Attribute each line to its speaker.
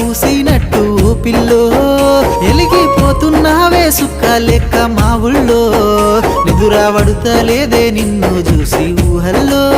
Speaker 1: పూసినట్టు pillow. ఎలిగిపోతున్నావే సుక్క లెక్క మా ఊళ్ళో. నిదురావడుతలేదే నిన్ను చూసి ఊహల్లో.